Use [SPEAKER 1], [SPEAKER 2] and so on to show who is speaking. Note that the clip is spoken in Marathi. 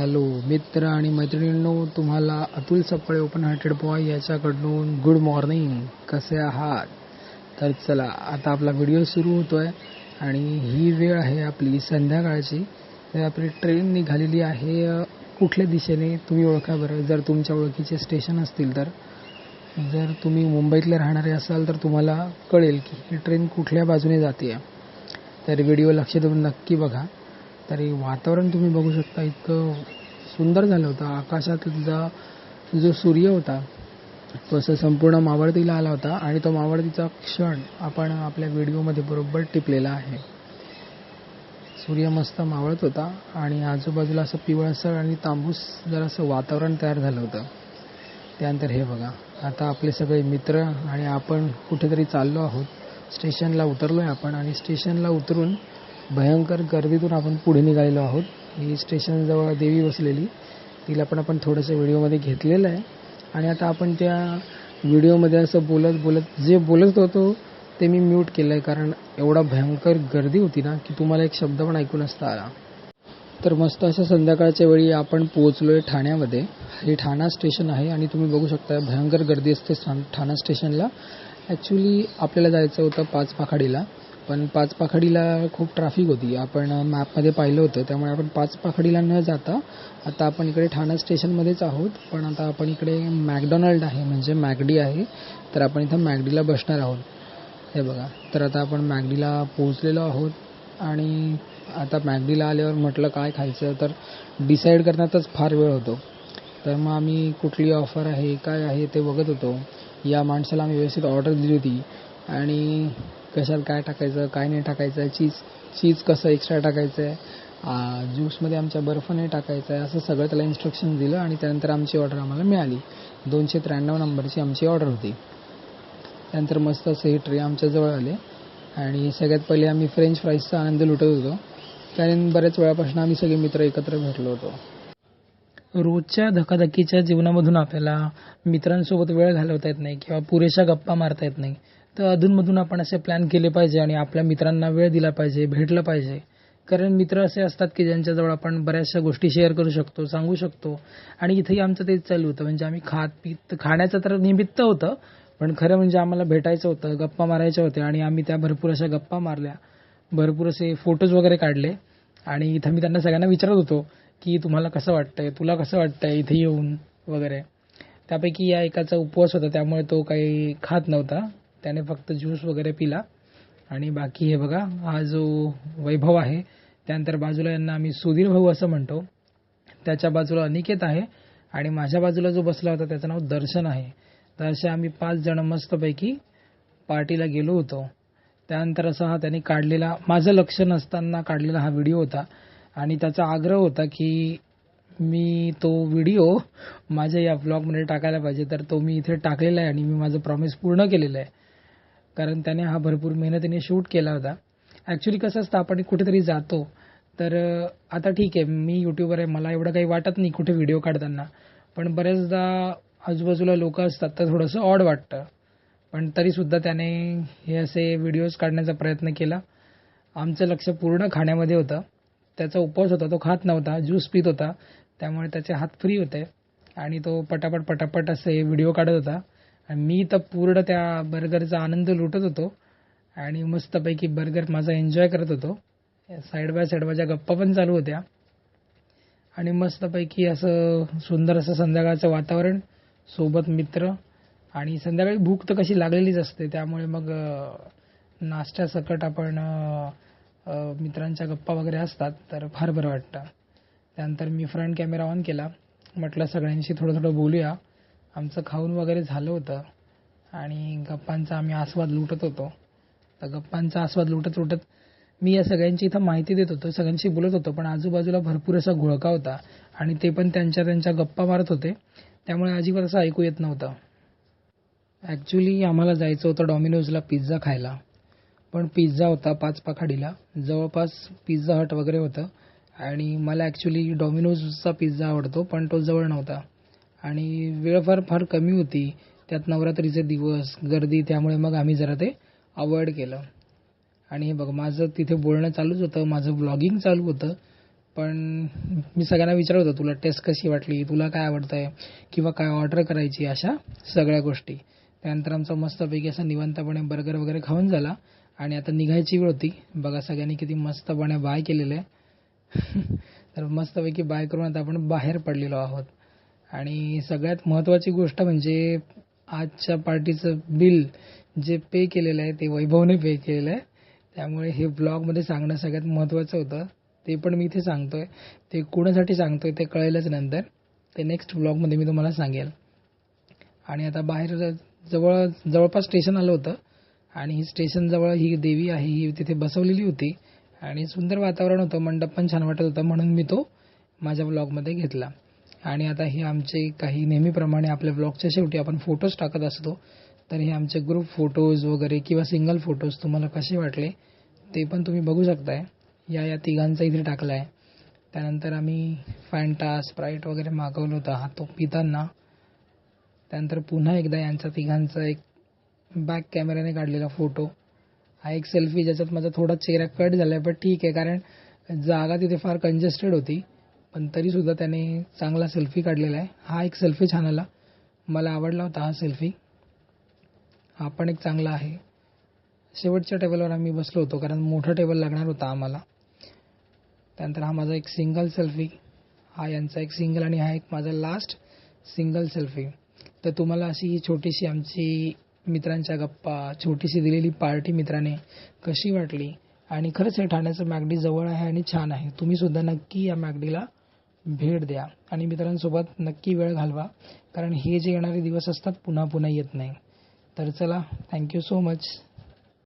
[SPEAKER 1] हॅलो मित्र आणि मैत्रिणींनो तुम्हाला अतुल सप्पळे ओपन हार्टेड बॉय याच्याकडून गुड मॉर्निंग. कसे आहात? तर चला आता आपला व्हिडिओ सुरू होतोय आणि ही वेळ आहे आपली संध्याकाळची. तर आपली ट्रेन निघालेली आहे कुठल्या दिशेने तुम्ही ओळखा बरं? जर तुमच्या ओळखीचे स्टेशन असतील तर. जर तुम्ही मुंबईतले राहणारे असाल तर तुम्हाला कळेल की ही ट्रेन कुठल्या बाजूने जाते तर व्हिडिओ लक्ष देऊन नक्की बघा. तरी वातावरण तुम्ही बघू शकता इतकं सुंदर झालं होतं. आकाशातला जो सूर्य होता तो असं संपूर्ण मावळतीला आला होता आणि तो मावळतीचा क्षण आपण आपल्या व्हिडिओमध्ये बरोबर टिपलेला आहे. सूर्य मस्त मावळत होता आणि आजूबाजूला असं पिवळसर आणि तांबूस जरासं वातावरण तयार झालं होतं. त्यानंतर हे बघा आता आपले सगळे मित्र आणि आपण कुठेतरी चाललो आहोत. स्टेशनला उतरलो आहे आपण आणि स्टेशनला उतरून भयंकर गर्दीतून आपण पुढे निघालेलो आहोत. ही स्टेशनजवळ देवी बसलेली. तिला पण आपण थोडंसं व्हिडिओमध्ये घेतलेलं आहे. आणि आता आपण त्या व्हिडिओमध्ये असं बोलत बोलत जे बोलत होतो ते मी म्यूट केलं आहे कारण एवढा भयंकर गर्दी होती ना की तुम्हाला एक शब्द पण ऐकू नसता आला. तर मस्त अशा संध्याकाळच्या वेळी आपण पोहोचलो आहे ठाण्यामध्ये. हे ठाणा स्टेशन आहे आणि तुम्ही बघू शकता भयंकर गर्दी असते ठाणा स्टेशनला ॲक्च्युली आपल्याला जायचं होतं पाच पाखाडीला. पण पाच पाखडीला खूप ट्राफिक होती. आपण मॅपमध्ये पाहिलं होतं. त्यामुळे आपण पाच पाखडीला न जाता आता आपण इकडे ठाणा स्टेशनमध्येच आहोत. पण आता आपण इकडे मॅकडॉनल्ड आहे. म्हणजे मॅगडी आहे. तर आपण इथं मॅगडीला बसणार आहोत. हे बघा. तर आता आपण मॅगडीला पोहोचलेलो आहोत. आणि आता मॅगडीला आल्यावर म्हटलं काय खायचं तर डिसाईड करण्यातच फार वेळ होतो. तर मग आम्ही कुठली ऑफर आहे काय आहे ते बघत होतो. या माणसाला आम्ही व्यवस्थित ऑर्डर दिली होती. आणि कशात काय टाकायचं काय नाही टाकायचं चीज चीज कसं एक्स्ट्रा टाकायचं आहे ज्यूसमध्ये आमच्या बर्फ नाही टाकायचा आहे असं सगळं त्याला इन्स्ट्रक्शन दिलं आणि त्यानंतर आमची ऑर्डर आम्हाला मिळाली. दोनशे त्र्याण्णव नंबरची आमची ऑर्डर होती. त्यानंतर मस्त असं हे ट्रे आमच्याजवळ आले. आणि सगळ्यात पहिले आम्ही फ्रेंच फ्राईजचा आनंद लुटत होतो. कारण बऱ्याच वेळापासून आम्ही सगळे मित्र एकत्र भेटलो होतो. रोजच्या धकाधकीच्या जीवनामधून आपल्याला मित्रांसोबत वेळ घालवता येत नाही किंवा पुरेशा गप्पा मारता येत नाही. तर अधूनमधून आपण असे प्लॅन केले पाहिजे आणि आपल्या मित्रांना वेळ दिला पाहिजे भेटलं पाहिजे. कारण मित्र असे असतात की ज्यांच्याजवळ आपण बऱ्याचशा गोष्टी शेअर करू शकतो सांगू शकतो. आणि इथेही आमचं तेच चालू होतं. म्हणजे आम्ही खात पीत खाण्याचं तर निमित्त होतं पण खरं म्हणजे आम्हाला भेटायचं होतं गप्पा मारायच्या होत्या आणि आम्ही त्या भरपूर अशा गप्पा मारल्या. भरपूर असे फोटोज वगैरे काढले. आणि इथं मी त्यांना सगळ्यांना विचारत होतो की तुम्हाला कसं वाटतंय तुला कसं वाटतंय इथे येऊन वगैरे. त्यापैकी या एकाचा उपवास होता त्यामुळे तो काही खात नव्हता. त्याने फक्त ज्यूस वगैरे पिला. आणि बाकी हे बघा हा जो वैभव आहे त्यानंतर बाजूला यांना आम्ही सुधीर भाऊ असं म्हणतो. त्याच्या बाजूला अनिकेत आहे आणि माझ्या बाजूला जो बसला होता त्याचं नाव दर्शन आहे. तर असे आम्ही पाच जण मस्तपैकी पार्टीला गेलो होतो. त्यानंतर असा हा त्यांनी काढलेला माझं लक्ष नसताना काढलेला हा व्हिडिओ होता. आणि त्याचा आग्रह होता की मी तो व्हिडिओ माझ्या या ब्लॉगमध्ये टाकायला पाहिजे. तर तो मी इथे टाकलेला आहे आणि मी माझं प्रॉमिस पूर्ण केलेलं आहे. कारण त्याने हा भरपूर मेहनतीने शूट केला होता. ॲक्च्युली कसं असतं आपण कुठेतरी जातो. तर आता ठीक आहे मी यूट्यूबर आहे मला एवढं काही वाटत नाही कुठे व्हिडिओ काढताना. पण बरेचदा आजूबाजूला लोक असतात तर थोडंसं ऑड वाटतं. पण तरीसुद्धा त्याने हे असे व्हिडिओज काढण्याचा प्रयत्न केला. आमचं लक्ष पूर्ण खाण्यामध्ये होतं. त्याचा उपवास होता तो खात नव्हता ज्यूस पित होता. त्यामुळे त्याचे हात फ्री होते. आणि तो पटापट पटापट असे व्हिडिओ काढत होता. मी तर पूर्ण त्या बर्गरचा आनंद लुटत होतो आणि मस्तपैकी बर्गर माझा एन्जॉय करत होतो. साईड बाय साईड माझ्या गप्पा पण चालू होत्या. आणि मस्तपैकी असं सुंदर असं संध्याकाळचं वातावरण सोबत मित्र आणि संध्याकाळी भूक तर कशी लागलेलीच असते. त्यामुळे मग अं, नाश्त्यासकट आपण मित्रांच्या गप्पा वगैरे असतात तर फार बरं वाटतं. त्यानंतर मी फ्रंट कॅमेरा ऑन केला. म्हटलं सगळ्यांशी थोडं थोडं बोलूया. आमचं खाऊन वगैरे झालं होतं. आणि गप्पांचा आम्ही आस्वाद लुटत होतो. तर गप्पांचा आस्वाद लुटत लुटत मी या सगळ्यांची इथं माहिती देत होतो सगळ्यांशी बोलत होतो पण आजूबाजूला भरपूर असा घोळका होता. आणि ते पण त्यांच्या त्यांच्या गप्पा मारत होते. त्यामुळे अजिबात असं ऐकू येत नव्हतं. ॲक्च्युली आम्हाला जायचं होतं डॉमिनोजला पिझ्झा खायला. पण पिझ्झा होता पाच पाखाडीला. जवळपास पिझ्झा हट वगैरे होतं. आणि मला ॲक्च्युली डॉमिनोजचा पिझ्झा आवडतो पण तो जवळ नव्हता. आणि वेळ फार फार कमी होती. त्यात नवरात्रीचे दिवस गर्दी त्यामुळे मग आम्ही जरा ते अवॉइड केलं. आणि हे बघ माझं तिथे बोलणं चालूच होतं माझं ब्लॉगिंग चालू होतं. पण मी सगळ्यांना विचारत होतो तुला टेस्ट कशी वाटली? तुला काय आवडतं आहे किंवा काय ऑर्डर करायची? अशा सगळ्या गोष्टी. त्यानंतर आमचा मस्तपैकी असा निवांतपणे बर्गर वगैरे खाऊन झाला. आणि आता निघायची वेळ होती. बघा सगळ्यांनी किती मस्तपणे बाय केलेलं आहे. तर मस्तपैकी बाय करून आता आपण बाहेर पडलेलो आहोत. आणि सगळ्यात महत्त्वाची गोष्ट म्हणजे आजच्या पार्टीचं बिल जे पे केलेलं आहे ते वैभवने पे केलेलं आहे. त्यामुळे हे ब्लॉगमध्ये सांगणं सगळ्यात महत्त्वाचं होतं. ते पण मी इथे सांगतोय. ते कोणासाठी सांगतोय ते कळेलच नंतर. ते नेक्स्ट ब्लॉगमध्ये मी तुम्हाला सांगेल. आणि आता बाहेर जवळ जवळपास स्टेशन आलं होतं. आणि ही स्टेशनजवळ ही देवी आहे ही तिथे बसवलेली होती. आणि सुंदर वातावरण होतं मंडप पण छान वाटत होता म्हणून मी तो माझ्या ब्लॉगमध्ये घेतला. आणि आता हे आमचे काही नेहमीप्रमाणे आपल्या ब्लॉगच्या शेवटी आपण फोटोज टाकत असतो तर हे आमचे ग्रुप फोटोज वगैरे किंवा सिंगल फोटोज तुम्हाला कसे वाटले ते पण तुम्ही बघू शकताय. या या तिघांचा इथे टाकला आहे त्यानंतर आम्ही फॅन्टा स्प्राईट वगैरे मागवलं होतं हा तो पिताना. त्यानंतर पुन्हा एकदा यांचा तिघांचा एक बॅक कॅमेऱ्याने काढलेला फोटो हा एक सेल्फी ज्याच्यात माझा थोडा चेहरा कट झाला आहे पण ठीक आहे कारण जागा तिथे फार कंजेस्टेड होती. पण तरीसुद्धा त्याने चांगला सेल्फी काढलेला आहे. हा एक सेल्फी छान आला मला आवडला होता हा सेल्फी हा पण एक चांगला आहे. शेवटच्या टेबलवर आम्ही बसलो होतो कारण मोठा टेबल लागणार होता आम्हाला. त्यानंतर हा माझा एक सिंगल सेल्फी हा यांचा एक सिंगल आणि हा एक माझा लास्ट सिंगल सेल्फी तर तुम्हाला अशी ही छोटीशी आमची मित्रांच्या गप्पा छोटीशी दिलेली पार्टी मित्राने कशी वाटली? आणि खरंच हे ठाण्याचं मॅगडी जवळ आहे आणि छान आहे. तुम्ही सुद्धा नक्की या मॅगडीला भेट द्या. आणि मित्रांसोबत नक्की वेळ घालवा. कारण हे जे येणारे दिवस असतात पुन्हा पुन्हा येत नाही. तर चला थँक्यू सो मच